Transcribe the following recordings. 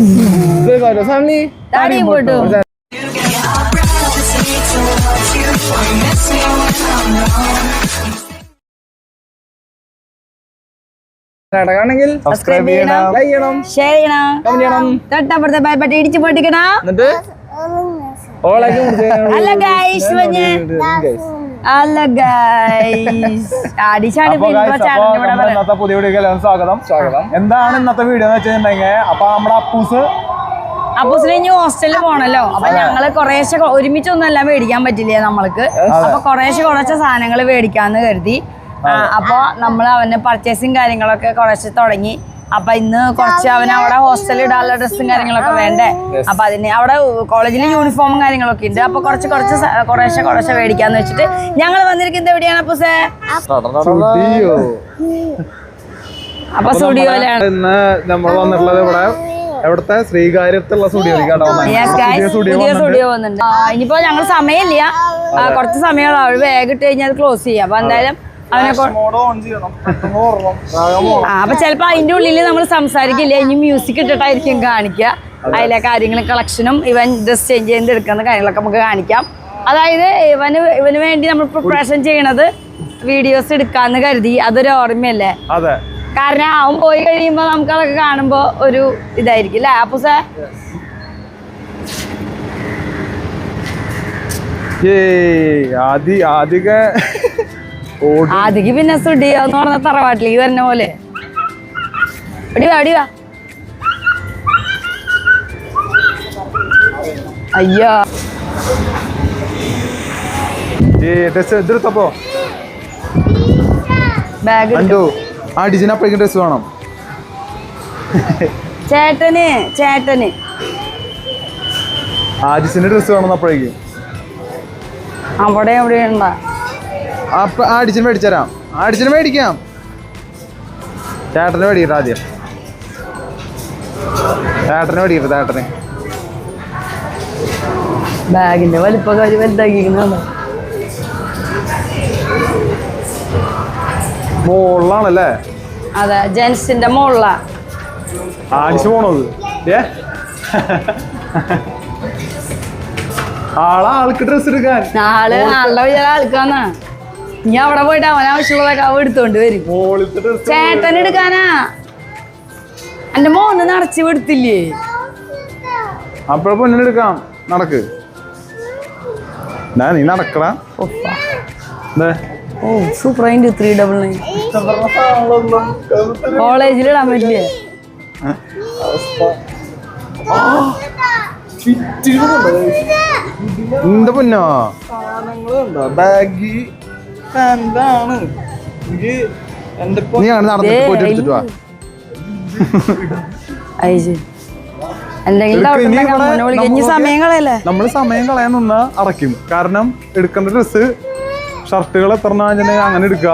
ഇതേക്കാലോ സണ്ണി താടിയും പൊട്ടും. ഇടകാണെങ്കിൽ സബ്സ്ക്രൈബ് ചെയ്യണം. ലൈക്ക് ചെയ്യണം. ഷെയർ ചെയ്യണം. കമന്റ് ചെയ്യണം. തൊട്ടപ്പുറത്തെ ബൈബട്ടി ഇടിച്ചു പൊട്ടിക്കണം. എന്നിട്ട്? ഓളൊക്കെ അല്ല ഗൈസ് മഞ്ഞ് അല്ല ഇന്നത്തെ പുതിയ വീഡിയോ എല്ലാവരും സ്വാഗതം. സ്വാഗതം. എന്താണ് ഇന്നത്തെ വീഡിയോ എന്ന് വെച്ചിട്ടുണ്ടെങ്കിൽ അപ്പൊ നമ്മുടെ അപ്പൂസ് അപ്പൂസിന് ഇനി ഹോസ്റ്റലിൽ പോണല്ലോ. അപ്പൊ ഞങ്ങൾ കുറേശ്ശെ ഒരുമിച്ചൊന്നും എല്ലാം മേടിക്കാൻ പറ്റില്ല നമ്മൾക്ക്. അപ്പൊ കുറേശ്ശെ കുറച്ച് സാധനങ്ങൾ മേടിക്കാന്ന് കരുതി. അപ്പൊ നമ്മൾ അവന്റെ പർച്ചേസിങ് കാര്യങ്ങളൊക്കെ കുറച്ച് തുടങ്ങി. അപ്പൊ ഇന്ന് കുറച്ച് അവൻ അവിടെ ഹോസ്റ്റലിൽ ഇടാനുള്ള ഡ്രസ്സും കാര്യങ്ങളൊക്കെ വേണ്ടേ? അപ്പൊ അതിന് അവിടെ കോളേജിൽ യൂണിഫോമും കാര്യങ്ങളൊക്കെ ഉണ്ട്. അപ്പൊ കുറച്ച് കുറച്ച് കുറേശ്ശെ കുറേശ്ശെ മേടിക്കാന്ന് വെച്ചിട്ട് ഞങ്ങൾ വന്നിരിക്കുന്നത് എവിടെയാണ് അപ്പൂസേ? അപ്പൊ സ്റ്റുഡിയോയിലാണ്. ഇന്ന് നമ്മൾ വന്നിട്ടുള്ളത് ഇവിടെ എവിടുത്തെ? ശ്രീകാര്യത്തുള്ള സ്റ്റുഡിയോ സ്റ്റുഡിയോ വന്നിട്ടുണ്ട്. ഇനിയിപ്പോ ഞങ്ങൾ സമയമില്ല. കുറച്ച് സമയമുള്ള. അവൾ വേഗം ഇട്ട് കഴിഞ്ഞാൽ ക്ലോസ് ചെയ്യാം. അപ്പൊ എന്തായാലും അപ്പൊ ചിലപ്പോ അതിന്റെ ഉള്ളിൽ നമ്മൾ സംസാരിക്കില്ല. ഇനി മ്യൂസിക് ഇട്ടിട്ടായിരിക്കും കാണിക്കുക അതിലെ കാര്യങ്ങളും കളക്ഷനും ഇവൻ ഡ്രസ് ചേഞ്ച് ചെയ്ത് എടുക്കുന്ന കാര്യങ്ങളൊക്കെ നമുക്ക് കാണിക്കാം. അതായത് ഇവന് ഇവന് വേണ്ടി നമ്മൾ പ്രിപ്പറേഷൻ ചെയ്യണത് വീഡിയോസ് എടുക്കാന്ന് കരുതി. അതൊരു ഓർമ്മയല്ലേ? അതെ. കാരണം അവൻ പോയി കഴിയുമ്പോ നമുക്ക് അതൊക്കെ കാണുമ്പോ ഒരു ഇതായിരിക്കും അല്ലേ അപ്പൊ സാർ ആദി ആദ്യ ആദ്യൊക്കെ പിന്നെ സ്റ്റുഡിയോ എന്ന് പറഞ്ഞ തറവാട്ടിലേക്ക് വരുന്ന പോലെ. അടിവാ അടിവാ അയ്യോ. ഇതെടുത്തപ്പോ? ബാഗ് ആ ഡിജിന് അപ്പോഴേക്കും ഡ്രസ് വേണം. ചേട്ടന് ചേട്ടന്. ആദിസിന്റെ ഡ്രസ് വേണം അപ്പോഴേക്കും. അവിടെ എവിടെ ഉണ്ടാ അപ്പൊ ആ ഡിജിന് മേടിച്ചരാം. ആ അടിച്ചിന് മേടിക്കാം. ചേട്ടന് മേടിക്കട്ടെ ആദ്യം. ചേട്ടന് മേടിക്കട്ടെ ചേട്ടന് ബാഗിന്റെ വലിപ്പക്കാര് വലുതാക്കിയിരിക്കുന്നുണ്ടോ മുകളിലാണല്ലേ അതെ ജെൻസിന്റെ മോളിലാ. ആടിച്ചു പോണത് ഏ? ആളാ ആൾക്ക് ഡ്രസ് എടുക്കാൻ. ആൾ ആളുടെ വിചാരം ആൾക്കാന്നാ ഇനി അവിടെ പോയിട്ട് അവൻ ആവശ്യമുള്ളതൊക്കെ അവൻ എടുത്തോണ്ട് വരും. ചേട്ടൻ എടുക്കാനാ? എന്റെ മോന് നിറച്ച് കൊടുത്തില്ലേ അപ്പോഴ പൊന്നിന് എടുക്കാം. നടക്ക്. ഞാൻ നീ നടക്കടാ. ദേ. ഓ സൂപ്പർ അതിന്റെ ത്രീ ഡബിൾ നയൻ കോളേജിൽ ഇടാൻ പറ്റില്ലേ? എന്താ പൊന്നോ? ബാഗി. എന്റെ നീ അങ്ങനെ നടന്നിട്ട് പോയിട്ട് എടുത്തിട്ട് വാ? അയച്ചു എന്തെങ്കിലും ഇതൊക്കെ doubt ഇനി ഉണ്ടെങ്കിൽ ഇവിടെ അമ്മൂനെ വിളിക്കാം. ഇനി നമുക്ക് സമയം കളയല്ലേ? നമ്മൾ സമയം കളയാൻ നിന്ന അടയ്ക്കും. കാരണം എടുക്കേണ്ട ഡ്രസ്സ് ഷർട്ടുകൾ എത്ര അങ്ങനെ എടുക്കുക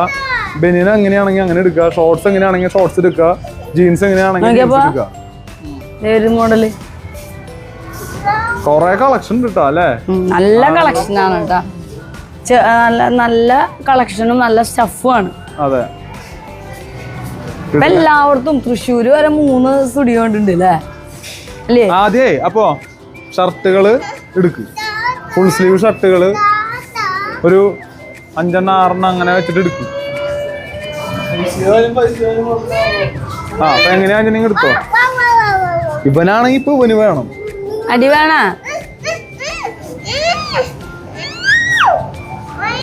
ബനിയൻ എങ്ങനെയാണെങ്കിൽ അങ്ങനെ എടുക്കുക ഷോർട്സ് എങ്ങനെയാണെങ്കിൽ ഷോർട്സ് എടുക്കുക ജീൻസ് എങ്ങനെയാണെങ്കിൽ നോക്കിയപ്പോ? എടുക്കുക ഏത് മോഡൽ കൊറേ കളക്ഷൻ കിട്ടാ അല്ലേ? നല്ല കളക്ഷൻ ആണ് കേട്ടാ നല്ല നല്ല കളക്ഷനും നല്ല സ്റ്റഫും ആണ് അതെ. ഇപ്പൊ എല്ലായിടത്തും തൃശ്ശൂർ വരെ മൂന്ന് സ്റ്റുഡിയോ ഉണ്ട് അല്ലേ? അല്ലേ ആദ്യേ അപ്പോ ഷർട്ടുകൾ എടുക്ക്. ഫുൾ സ്ലീവ് ഷർട്ടുകൾ ഒരു അഞ്ചെണ്ണ ആറെണ്ണം അങ്ങനെ വെച്ചിട്ട് എടുക്കും. ആ അപ്പൊ എങ്ങനെയാ എടുത്തോ? ഇവനാണെങ്കി ഇപ്പൊ ഇവന് വേണം. അടി വേണ?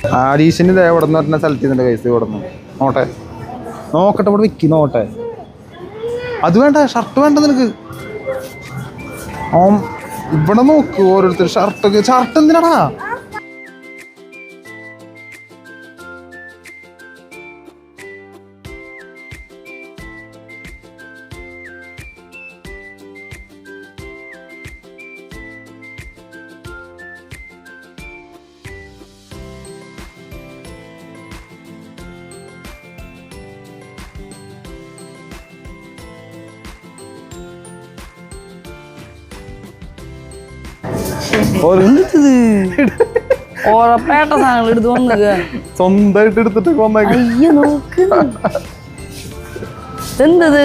ആരീഷിന് ഇതേ ഇവിടെ നിന്ന് പറഞ്ഞ സ്ഥലത്ത് നിന്നുണ്ട് കൈസ് ഇവിടെ നിന്ന് നോട്ടെ. നോക്കട്ടെ ഇവിടെ വിക്കി നോട്ടെ. അത് വേണ്ട ഷർട്ട് വേണ്ട നിനക്ക്. ഓം ഇവിടെ നോക്ക് ഓരോരുത്തർ ഷർട്ടൊക്കെ ഷർട്ട് എന്തിനാടാ? ഉറപ്പേട്ട സാധനങ്ങൾ എടുത്ത് വന്നത് സ്വന്തമായിട്ട് എടുത്തിട്ട് അയ്യോ നോക്ക്. എന്തത്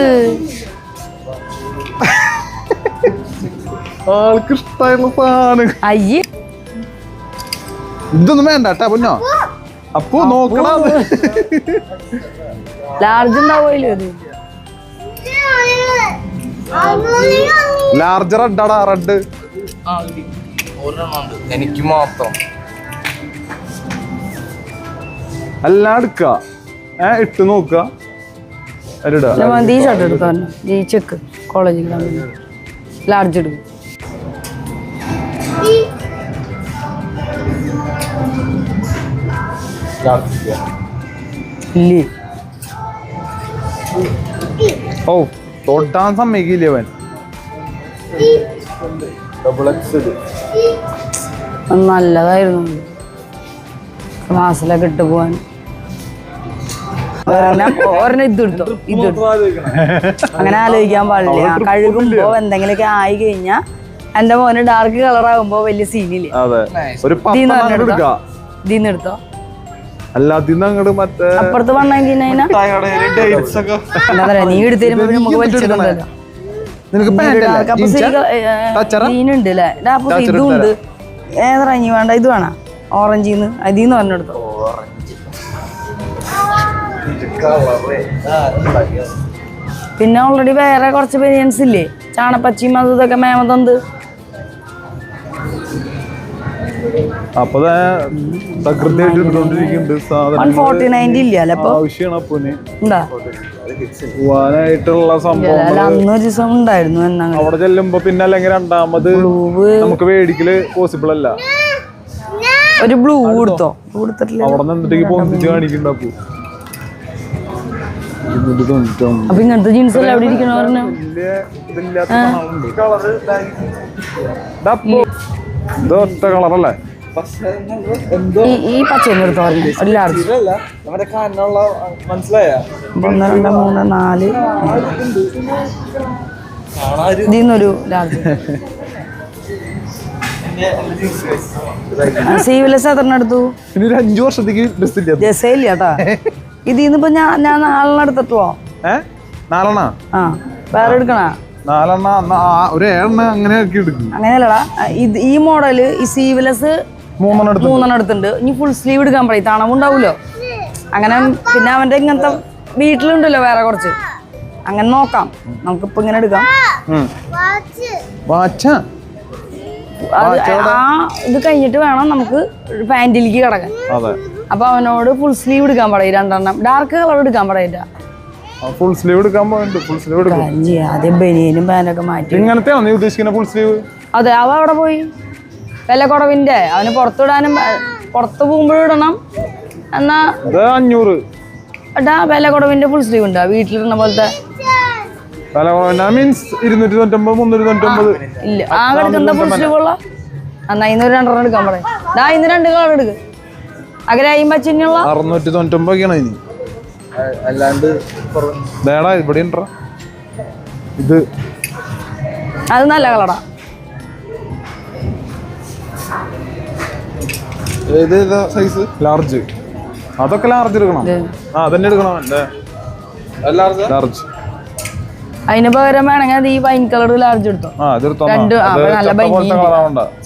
ആൾക്ക് ഇഷ്ടമായുള്ള സാധനം. അയ്യേ. ഇതൊന്നും വേണ്ട കേട്ടാ പൊന്നോ. അപ്പൊ? നോക്കണ ലാർജ് ഉണ്ടാവുമല്ലോ ഇത് ലാർജർ റെഡാടാ റെഡ്. എനിക്ക് മാത്രം. എല്ലാം എടുക്ക. ഏ ഇട്ട് നോക്ക. അതിലിടുക ഞാൻ ഈ ഷർട്ട് എടുത്തോ ഈ ചെക്ക് കോളേജിൽ ലാർജ് എടുക്കും. ഓ തൊട്ടാൻ സമ്മതിക്കില്ല അവൻ? നല്ലതായിരുന്നു. ക്ലാസ്സിലൊക്കെ ഇട്ട് പോവാൻ ഒരെണ്ണം ഒരെണ്ണം അങ്ങനെ ആലോചിക്കാൻ പാടില്ല. കഴുകുമ്പോ എന്തെങ്കിലുമൊക്കെ ആയി കഴിഞ്ഞാ എന്റെ മോന് ഡാർക്ക് കളർ ആകുമ്പോ വലിയ സീനില്ല ഇതിന്ന് എടുത്തോ? അപ്പുറത്ത് വന്നെങ്കിനേനാ ഡേറ്റ്സ് ഒക്കെ എന്താ നീ എടുത്തരുമ്പോ നമുക്ക് വേണ്ട ഇത് വേണം? ഓറഞ്ചിന്ന് അതിന്ന് പറഞ്ഞെടുത്തോ പിന്നെ ഓൾറെഡി വേറെ കുറച്ച് ബിരിയാണിസ് ഇല്ലേ? ചാണപ്പച്ചിയും അതും ഇതൊക്കെ മേമതന്ത് അപ്പൊ അവിടെ ചെല്ലുമ്പോ പിന്നെ അല്ലെങ്കിൽ രണ്ടാമത് നമുക്ക് മേടിക്കൽ പോസിബിൾ അല്ല. ഒരു ബ്ലൂ കൊടുത്തോ. അവിടെ കാണിക്കണ്ട അപ്പു ഇങ്ങനത്തെ ജീൻസ് എല്ലാം എവിടെ ഇരിക്കണ പറഞ്ഞു? കളറല്ലേ ഈ മൂന്ന് നാല്. ഇതിന്നൊരു ലാർജ് സീവിലെസ് എത്ര എടുത്തു? ഇനി ഒരു അഞ്ചു വർഷത്തേക്ക് ബസ് ഇല്ല. ജസയില്ല കേട്ടാ ഇതിന്ന് ഇന്നിപ്പോ ഞാൻ ഞാൻ നാലെണ്ണം എടുത്തിട്ടോ ഏ? നാലെണ്ണ? ആ വേറെ എടുക്കണ? നാലെണ്ണ ഒരു ഏഴെണ്ണ അങ്ങനെ ആക്കി എടുക്കും. അങ്ങനെയല്ലടാ. ഇത് ഈ മോഡൽ ഈ സീവ്ലെസ് മൂന്നെണ്ണം മൂന്നെണ്ണം എടുത്തിട്ടുണ്ട്. ഇനി ഫുൾ സ്ലീവ് എടുക്കാൻ പറയും. തണവുണ്ടാവൂലോ അങ്ങനെ പിന്നെ അവന്റെ ഇങ്ങനത്തെ വീട്ടിലുണ്ടല്ലോ വേറെ കുറച്ച്. അങ്ങനെ നോക്കാം. നമുക്കിപ്പോ ഇങ്ങനെ എടുക്കാം. വാച്ച്. ആ ഇത് കഴിഞ്ഞിട്ട് വേണം നമുക്ക് പാന്റിലേക്ക് കിടക്കാൻ. അപ്പൊ അവനോട് ഫുൾ സ്ലീവ് എടുക്കാൻ പറയും രണ്ടെണ്ണം. ഡാർക്ക് കളർ എടുക്കാൻ പറയില്ല. ഫുൾ സ്ലീവ് എടുക്കാൻ പോയിട്ട് ഫുൾ സ്ലീവ് എടുക്കും. ആദ്യം ബനിയനും പാനൊക്കെ മാറ്റി. ഇങ്ങനത്തെ നീ ഉദ്ദേശിക്കുന്ന ഫുൾ സ്ലീവ് അതെ അവ അവിടെ പോയി. വില കുറവിന്റെ അവന് പുറത്തിടാനും പുറത്ത് പോകുമ്പോഴും ഇടണം. എന്നാ അഞ്ഞൂറ്. എടാ വില കുറവിന്റെ ഫുൾ സ്ലീവ് ഉണ്ടോ വീട്ടിലിടുന്ന പോലത്തെ വില മീൻസ് ഇരുന്നൂറ്റി തൊണ്ണൂറ്റൊമ്പത് മുന്നൂറ്റി തൊണ്ണൂറ്റൊമ്പത്. ഇല്ല ആകെ എടുക്കുന്ന ഫുൾ സ്ലീവ് ഉള്ള എന്നാ ഇന്ന് രണ്ടെണ്ണം എടുക്കാൻ പറയും. ഇന്ന് രണ്ട് കളർ എടുക്ക്. അകലെ അയിമ്പച്ചിനുള്ള അറുന്നൂറ്റി തൊണ്ണൂറ്റൊമ്പതൊക്കെയാണ് ഇനി. അല്ലാണ്ട് ദേടാ ഇവിടെ ഉണ്ടോ ഇത് അത് നല്ല കളറാ. ഏത് സൈസ് ലാർജ് അതൊക്കെ ലാർജ് എടുക്കണം. ഇത്. ആ അതന്നെ എടുക്കണം അല്ലേ എല്ലാവർക്കും ലാർജ് അതിന് പകരം വേണമെങ്കിൽ അത് ഈ വൈൻ കളർ ലാർജ് എടുത്തോ. രണ്ട് നല്ല ഭംഗി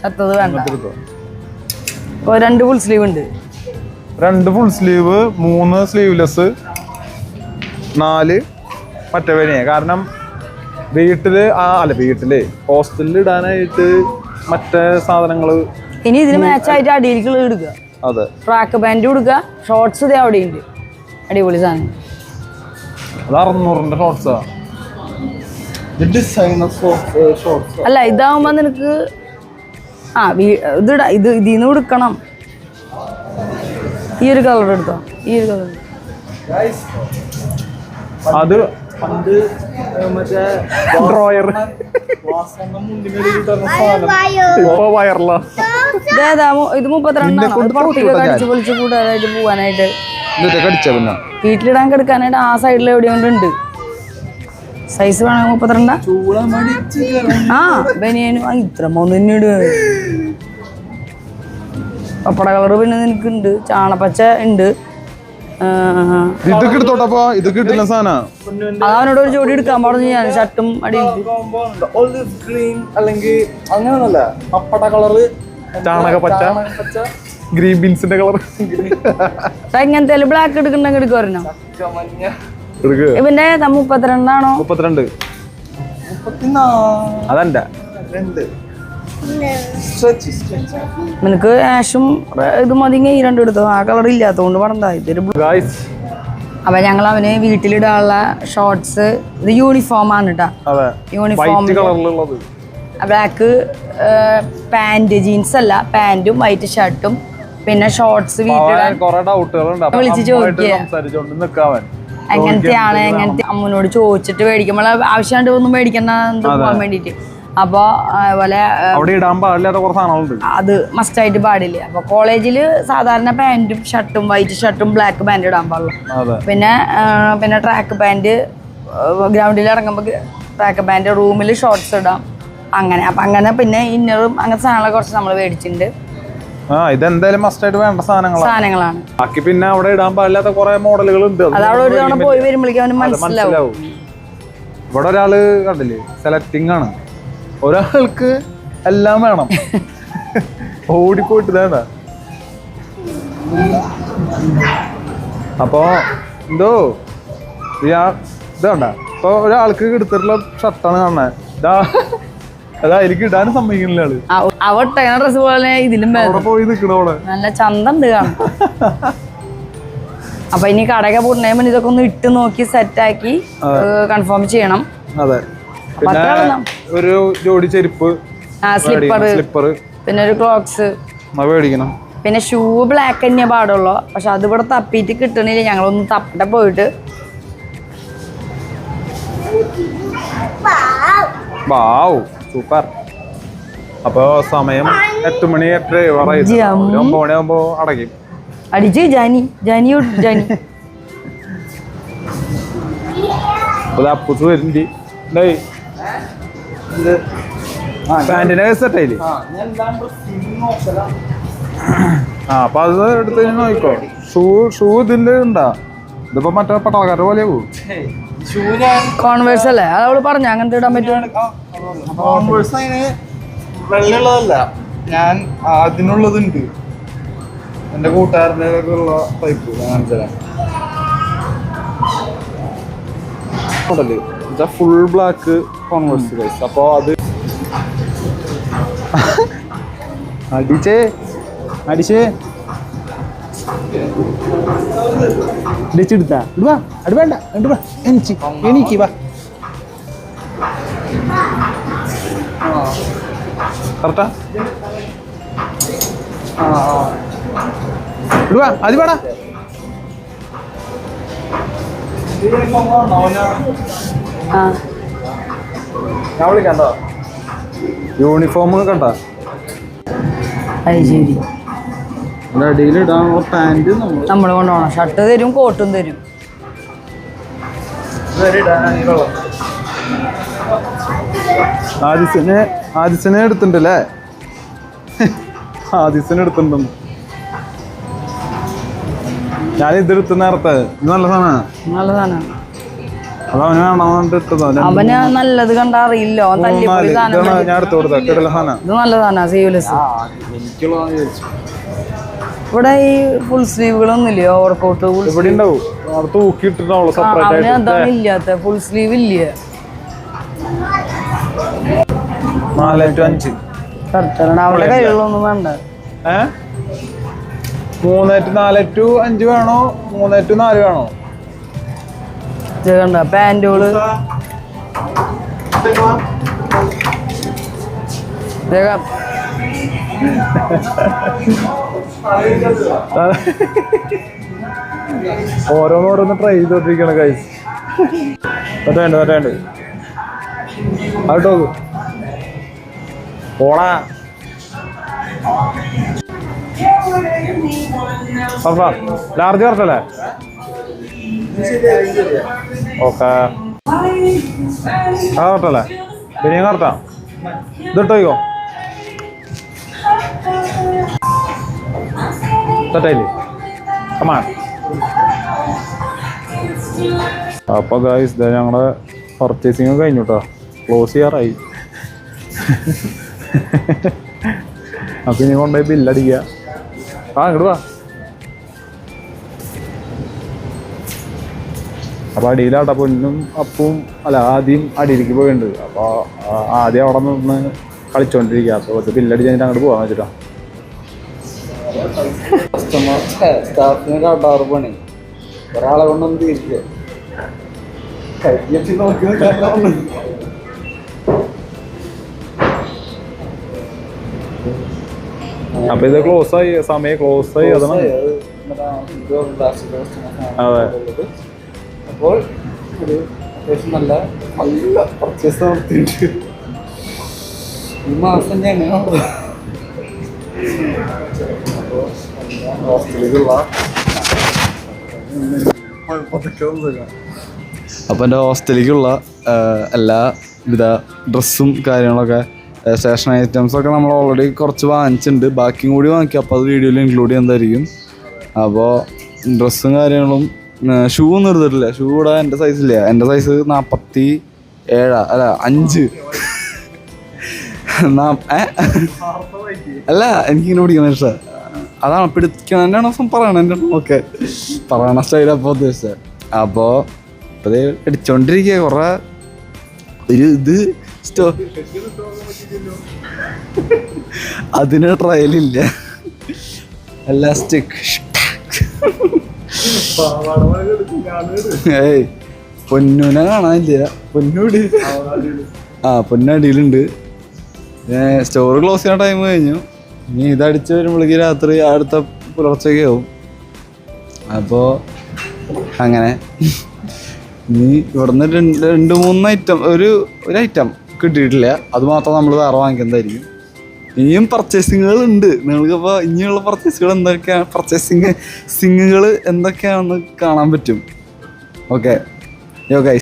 ചത്തത് വേണ്ട. രണ്ട് ഫുൾ സ്ലീവ് ഉണ്ട്. രണ്ട് ഫുൾ സ്ലീവ് മൂന്ന് സ്ലീവ്ലെസ് നാല് മറ്റേ വരിക കാരണം വീട്ടിൽ ആ അല്ല വീട്ടിൽ ഹോസ്റ്റലിൽ ഇടാനായിട്ട് മറ്റേ സാധനങ്ങൾ ഇനി ഇതിന് മാച്ചായിട്ട് അടിയിലേക്ക് ഇടുക. അതെ. ട്രാക്ക് പാന്റ് കൊടുക്കുക ഷോർട്സ് ഇതേ അവിടെ ഉണ്ട് അടിപൊളി സാധനം. അത് അറുന്നൂറിന്റെ ഷോർട്സാ ഷോർട്സ് അല്ല ഇതാവുമ്പോ നിനക്ക് ആ ഇത് ഇതിന്ന് കൊടുക്കണം ഈ ഒരു കളർ എടുത്തോ? ഈ ഒരു കളർ. അത് പണ്ട് മറ്റേ ഡ്രോയർ ഇപ്പൊ വയറില. ഇത് മുപ്പത്തിരണ്ടാണോ. പൊളിച്ച് കൂടാനായിട്ട് പോവാനായിട്ട്. വീട്ടിലിടാൻ കിടക്കാനായിട്ട് ആ സൈഡിൽ എവിടെയുണ്ട് ഉണ്ട്. സൈസ് വേണമെങ്കിൽ മുപ്പത്തിരണ്ടാ? ആ ബനിയനും ഇത്ര മൂന്നിനോട് പപ്പട കളർ പിന്നെ നിനക്കുണ്ട്. ചാണപ്പച്ച ഉണ്ട്. ഇത് കിട്ടുന്ന സാധന. അവനോട് ഒരു ജോഡി എടുക്കാൻ പറഞ്ഞു. ഞാൻ ഷർട്ടും അടി അല്ലെങ്കിൽ അങ്ങനെയൊന്നല്ല പപ്പട കളറ് ചാണകപ്പച്ച. പച്ച ഗ്രീൻ ബീൻസിന്റെ കളർ ഇങ്ങനത്തെ ബ്ലാക്ക് എടുക്കണ്ടെങ്കിൽ എടുക്കുമായിരുന്നു ഇവന്റെ മുപ്പത്തിരണ്ടാണോ? മുപ്പത്തിരണ്ട്. അതല്ല. അതെന്റെ രണ്ട്. നിനക്ക് ആഷും ഇത് മതിങ്ങ ഈ രണ്ടും എടുത്തു. ആ കളർ ഇല്ലാത്തതുകൊണ്ട് പറഞ്ഞതാ ഇതൊരു അപ്പൊ ഞങ്ങൾ അവന് വീട്ടിലിടാനുള്ള ഷോർട്സ് ഇത് യൂണിഫോം ആണ് കേട്ടാ അതെ. യൂണിഫോം വൈറ്റ് കളറിലുള്ളത് ബ്ലാക്ക് പാന്റ് ജീൻസ് അല്ല പാന്റും വൈറ്റ് ഷർട്ടും പിന്നെ ഷോർട്സ് വിളിച്ച് ചോദിക്കുക. എങ്ങനത്തെയാണ് എങ്ങനത്തെ അമ്മനോട് ചോദിച്ചിട്ട് മേടിക്കുമ്പോൾ ആവശ്യമായിട്ട് ഒന്നും മേടിക്കണ്ട എന്ത് പോകാൻ വേണ്ടിയിട്ട് അപ്പോൾ അതുപോലെ അത് അവിടെ ഇടാൻ പാടില്ലാത്ത കുറച്ച് സാധനങ്ങളുണ്ട്. അത് മസ്റ്റായിട്ട് പാടില്ല. അപ്പോൾ കോളേജിൽ സാധാരണ പാന്റും ഷർട്ടും വൈറ്റ് ഷർട്ടും ബ്ലാക്ക് പാന്റ് ഇടാൻ പാടുള്ളൂ പിന്നെ പിന്നെ ട്രാക്ക് പാന്റ് ഗ്രൗണ്ടിൽ ഇറങ്ങുമ്പോൾ ട്രാക്ക് പാന്റ് റൂമിൽ ഷോർട്സ് ഇടാം. അങ്ങനെ അപ്പം അങ്ങനെ പിന്നെ ഇന്നറും അങ്ങനത്തെ സാധനങ്ങളെ കുറച്ച് നമ്മൾ മേടിച്ചിട്ടുണ്ട്. ആ ഇതെന്തായാലും വേണ്ട സാധനങ്ങളാണ് സാധനങ്ങളാണ്. ബാക്കി പിന്നെ അവിടെ ഇടാൻ പാടില്ലാത്ത കുറെ മോഡലുകൾ ഉണ്ട് അത് അവിടെ ഒരു തവണ പോയി വരുമ്പോഴേക്കും അവന് മനസ്സിലാവും. മനസ്സിലാവും. ഇവിടെ ഒരാൾ കണ്ടില്ലേ? സെലക്ടിങ് ആണ്. ഒരാൾക്ക് എല്ലാം വേണം. ഓടിപ്പോയിട്ട് വേണ്ട അപ്പോ എന്തോ ഇയാ ഇതാണ്ട ഇപ്പൊ ഒരാൾക്ക് എടുത്തിട്ടുള്ള ഷർട്ടാണ് കാണുന്നത് ഇതാ. അതാ എനിക്ക് ഇടാനും സമ്മതിക്കുന്നില്ല ആൾ. അവട്ടെ ഡ്രസ് പോലെ ഇതിലും പോയി അവിടെ നല്ല ചന്തണ്ട് കാണും അപ്പൊ ഇനി കടയൊക്കെ പൂട്ടുന്നതിന് മുന്നേ ഇതൊക്കെ ഒന്ന് ഇട്ട് നോക്കി സെറ്റാക്കി കൺഫേം ചെയ്യണം. അതെ. ഒരു ജോഡി ചെരുപ്പ് സ്ലിപ്പർ പിന്നെ ഒരു ക്ലോക്സ് മേടിക്കണം പിന്നെ ഷൂ ബ്ലാക്ക് തന്നെ പാടുള്ളൂ. പക്ഷെ അത് ഇവിടെ തപ്പിയിട്ട് കിട്ടണില്ല. ഞങ്ങളൊന്ന് തപ്പട്ടെ പോയിട്ട്. സൂപ്പർ. അപ്പോ സമയം എട്ട് മണി എട്ടര പറയും ജം. ഒരു ഒമ്പത് മണിയാകുമ്പോ അടയ്ക്കും. അടിച്ച് ജാനി. ജാനി. ജാനി അപ്പൂസ് വരുന്നുണ്ട്. ഇത് പാന്റിന്റെ സെറ്റായില്ലേ ആ അപ്പൊ അത് എടുത്ത് നോക്കിക്കോ. ഷൂ ഷൂ ഇതിന്റെ ഉണ്ടാ ഇതിപ്പോ മറ്റേ പട്ടാളക്കാരുടെ പോലെ പോകും കോൺവേഴ്സ് അല്ലേ? അത് അവൾ പറഞ്ഞു അങ്ങനത്തെ ഇടാൻ പറ്റുമോ കോൺവേഴ്സ് അതിന് വെള്ളയുള്ളതല്ല. ഞാൻ അതിനുള്ളതുണ്ട്. എന്റെ കൂട്ടുകാരന്റെ ഉള്ള ടൈപ്പ് ഞാൻ തരാം. Model. Full black Converse guys അപ്പോൾ അത് അടിച്ചേ. അടിച്ചേ. അടിച്ചെടുത്താ. ഇടുവാ അത് വേണ്ട. ഇടുവാ എനിക്ക് എനിക്ക് വാ. കറക്റ്റാ? ഇടുവാ അത് വേടാ ആ. ഞാൻ വിളിക്കണ്ടോ യൂണിഫോം കണ്ട? അത് ശരി. അടിയിൽ ഇടാനുള്ള പാന്റ് നമ്മൾ നമ്മൾ കൊണ്ടുപോകണം ഷർട്ട് തരും കോട്ടും തരും. ആദിസിനെ ആദിസിനെ എടുത്തിട്ടുണ്ടല്ലേ? ആദിസിനെ എടുത്തിട്ടുണ്ടെന്ന്. ഞാൻ ഇതെടുത്ത് നേരത്തെ ഇത് നല്ല സാധനമാണ്. നല്ല അത് അവന് നല്ലത് കണ്ട അറിയില്ലോ. തല്ലിപ്പൊളി ഇത് നല്ലതാണ് സീവ്ലെസ് ഇവിടെ ഈ ഫുൾ സ്ലീവുകളൊന്നുമില്ലയോ ഓവർ കോട്ട് ഫുൾ ഇവിടെ ഉണ്ടാവും. അവിടെ തൂക്കിയിട്ടിട്ടുണ്ടാവുള്ളൂ സെപ്പറേറ്റ് അവന് ആയിട്ട് അതാണ് ഇല്ലാത്ത ഫുൾ സ്ലീവ് ഇല്ല? നാല് ടു അഞ്ച്. കറക്റ്റാണ് അവരുടെ കയ്യിലൊന്നും വേണ്ട. ഏ? മൂന്ന് ടു നാല് ടു അഞ്ച് വേണോ? മൂന്ന് ടു നാല് വേണോ? ഇത് കണ്ട? പാന്റുകൾ ഓരോന്നോരോന്ന് ട്രൈ ചെയ്തോണ്ടിരിക്കണം കൈസ് തട്ടേണ്ട മറ്റേണ്ട് അതോ ഓടാ ലാർജ് കറക്റ്റല്ലേ ഓക്കെ. ആ കറക്റ്റല്ലേ ബിരിയാണി കറക്റ്റാ ഇതിട്ടോയിക്കോ സെറ്റായില്ലേ കമാൺ അപ്പൊ ഗായ്സ് ഇതാ ഞങ്ങളുടെ പർച്ചേസിങ് കഴിഞ്ഞു കേട്ടോ ക്ലോസ് ചെയ്യാറായി. അപ്പൊ ഇനി കൊണ്ടുപോയി ബില്ലടിക്കുക ആ ഇങ്ങോട്ട് വാ. അപ്പൊ അടിയിലാട്ട പൊന്നും അപ്പും അല്ല ആദ്യം അടിയിലേക്ക് പോയിട്ടുണ്ട്. അപ്പൊ ആദ്യം അവിടെ നിന്ന് കളിച്ചോണ്ടിരിക്കുക. അപ്പൊ കുറച്ച് ബില്ലടിച്ച് കഴിഞ്ഞിട്ട് അങ്ങോട്ട് പോകാൻ വെച്ചിട്ടാ. കസ്റ്റമർ സ്റ്റാഫിന് കണ്ടാറ് പണി. ഒരാളെ കൊണ്ടൊന്നും തീരില്ല കഴിഞ്ഞിട്ട് നോക്കി നിൽക്കാൻ അപ്പൊ ഇത് ക്ലോസ് ആയി സമയം ക്ലോസ് ആയി അതാണ്. അതെ. അപ്പോൾ ഒരു അത്യാവശ്യം നല്ല നല്ല പർച്ചേസ് നടത്തിയിട്ടുണ്ട്. ഈ മാസം ഞങ്ങൾ ഹോസ്റ്റലിലുള്ള അപ്പോൾ എന്റെ ഹോസ്റ്റലിലേക്കുള്ള എല്ലാ വിധ ഡ്രസ്സും കാര്യങ്ങളൊക്കെ സ്റ്റേഷൻ ഐറ്റംസ് ഒക്കെ നമ്മൾ ഓൾറെഡി കുറച്ച് വാങ്ങിച്ചിട്ടുണ്ട്. ബാക്കിയും കൂടി വാങ്ങിക്കും. അപ്പോൾ അത് വീഡിയോയിൽ ഇൻക്ലൂഡ് ചെയ്യുന്നതായിരിക്കും അപ്പോൾ ഡ്രസ്സും കാര്യങ്ങളും ഷൂ ഒന്നും എടുത്തിട്ടില്ല. ഷൂ ഇവിടെ എന്റെ സൈസില്ല എന്റെ സൈസ് നാൽപ്പത്തി ഏഴാ അല്ല അഞ്ച്? അല്ല എനിക്കിങ്ങനെ പിടിക്കുന്ന ഇഷ്ടം. അതാണ് പിടിക്കണ പറയണ ഓക്കെ പറയണ സ്റ്റൈൽ അപ്പോൾ ഉദ്ദേശിച്ചത്. അപ്പോൾ ഇപ്പം അടിച്ചോണ്ടിരിക്കുക കുറേ. ഒരു ഇത് സ്റ്റോ അതിന് ട്രയലില്ല എലാസ്റ്റിക് ഏയ് പൊന്നുനെ കാണാനില്ല. പൊന്നൂടി. ആ പൊന്നടിയിലുണ്ട്. സ്റ്റോർ ക്ലോസ് ചെയ്യുന്ന ടൈം കഴിഞ്ഞു. ഇനി ഇതടിച്ച് വരുമ്പോഴേക്ക് രാത്രി അടുത്ത പുലർച്ചയ്ക്ക് ആവും. അപ്പോൾ അങ്ങനെ. ഇനി ഇവിടുന്ന് രണ്ട് മൂന്ന് ഐറ്റം ഒരു ഒരു ഐറ്റം കിട്ടിയിട്ടില്ല. അത് മാത്രം നമ്മൾ വേറെ വാങ്ങിക്കുന്നതായിരിക്കും. ഇനിയും പർച്ചേസിങ്ങുകൾ ഉണ്ട് നിങ്ങൾക്കിപ്പോൾ ഇനിയുള്ള പർച്ചേസുകൾ എന്തൊക്കെയാണ് പർച്ചേസിങ് സിങ്ങുകൾ എന്തൊക്കെയാണെന്ന് കാണാൻ പറ്റും. ഓക്കെ ഓക്കെ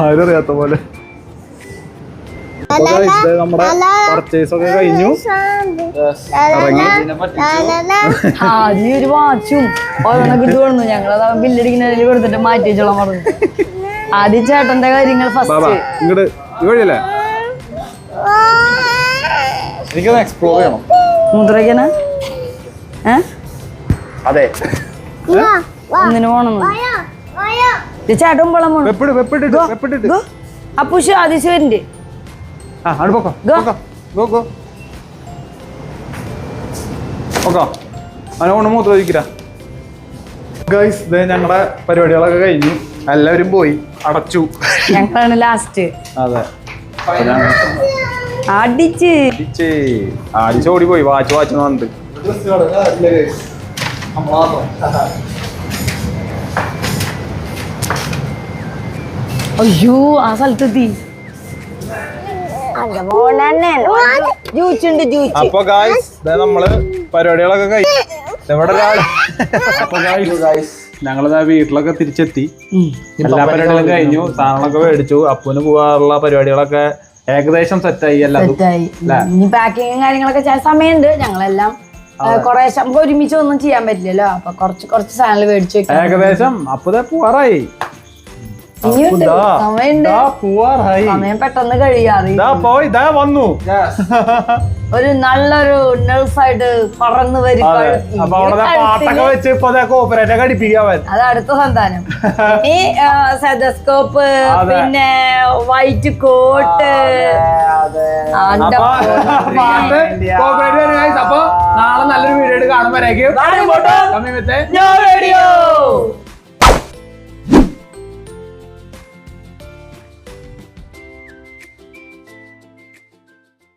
ആരും അറിയാത്ത പോലെ. നമ്മുടെ പർച്ചേസ് ഒക്കെ കഴിഞ്ഞു നീ ഒരു വാച്ചും ഓരോന്നൊക്കെ ഇട്ട് കൊടുന്നു ഞങ്ങളത് ബില്ലടിക്കുന്നതിൽ കൊടുത്തിട്ട് മാറ്റി വെച്ചോളാൻ പറഞ്ഞു ആദ്യം ചേട്ടന്റെ കാര്യങ്ങൾ ഫസ്റ്റ് ഇങ്ങോട്ട് എക്സ്പ്ലോർ ചെയ്യണം മുദ്രയ്ക്കന അതെ ഒന്നിന് പോണെന്ന് ചേട്ടൻ പോളം അപ്പുഷ് ആദിശ് വരുന്നുണ്ട് ആ അവിടെ പോക്കോ. ഗോ. പോക്കോ. Go go. പോക്കോ. അവനെ കൊണ്ട് മൂത്ര ഒഴിക്കില്ല ഗൈസ് ഇത് ഞങ്ങളുടെ പരിപാടികളൊക്കെ കഴിഞ്ഞു. എല്ലാവരും പോയി. അടച്ചു. ഞങ്ങളാണ് ലാസ്റ്റ് അതെ. അടിച്ച്. അടിച്ചേ. അടിച്ച് ഓടി പോയി വാച്ച് വാച്ച് വന്നിട്ട് അയ്യോ ആ സ്ഥലത്തെത്തി. അപ്പൊ ഗായ്സ് നമ്മൾ പരിപാടികളൊക്കെ കഴിഞ്ഞു. ഇവിടെ ഒരാൾ അപ്പൊ ഗായ്സ് ഞങ്ങളിതാ വീട്ടിലൊക്കെ തിരിച്ചെത്തി. എല്ലാ പരിപാടികളും കഴിഞ്ഞു. സാധനങ്ങളൊക്കെ മേടിച്ചു. അപ്പൂന് പോവാറുള്ള പരിപാടികളൊക്കെ ഏകദേശം സെറ്റായി. എല്ലാതും ഇനി പാക്കിങ്ങും കാര്യങ്ങളൊക്കെ ചെയ്യാൻ സമയമുണ്ട്. ഞങ്ങളെല്ലാം കൊറേ നമുക്ക് ഒരുമിച്ച് ഒന്നും ചെയ്യാൻ പറ്റില്ലല്ലോ. അപ്പൊ കുറച്ച് കുറച്ച് സാധനങ്ങൾ മേടിച്ചു ഏകദേശം അപ്പൊ പോവാറായി. പെട്ടെന്ന് വന്നു. ഒരു നല്ലൊരു നഴ്സായിട്ട് പറന്നു വരും. പാട്ടൊക്കെ വെച്ച് ഇപ്പൊ കോപ്പറേറ്റ് അത് അടുത്ത സന്താനം. ഈ സെതസ്കോപ്പ് പിന്നെ വൈറ്റ് കോട്ട് അപ്പൊ. നാളെ നല്ലൊരു വീഡിയോ കാണുമ്പോഴേക്കും റേഡിയോ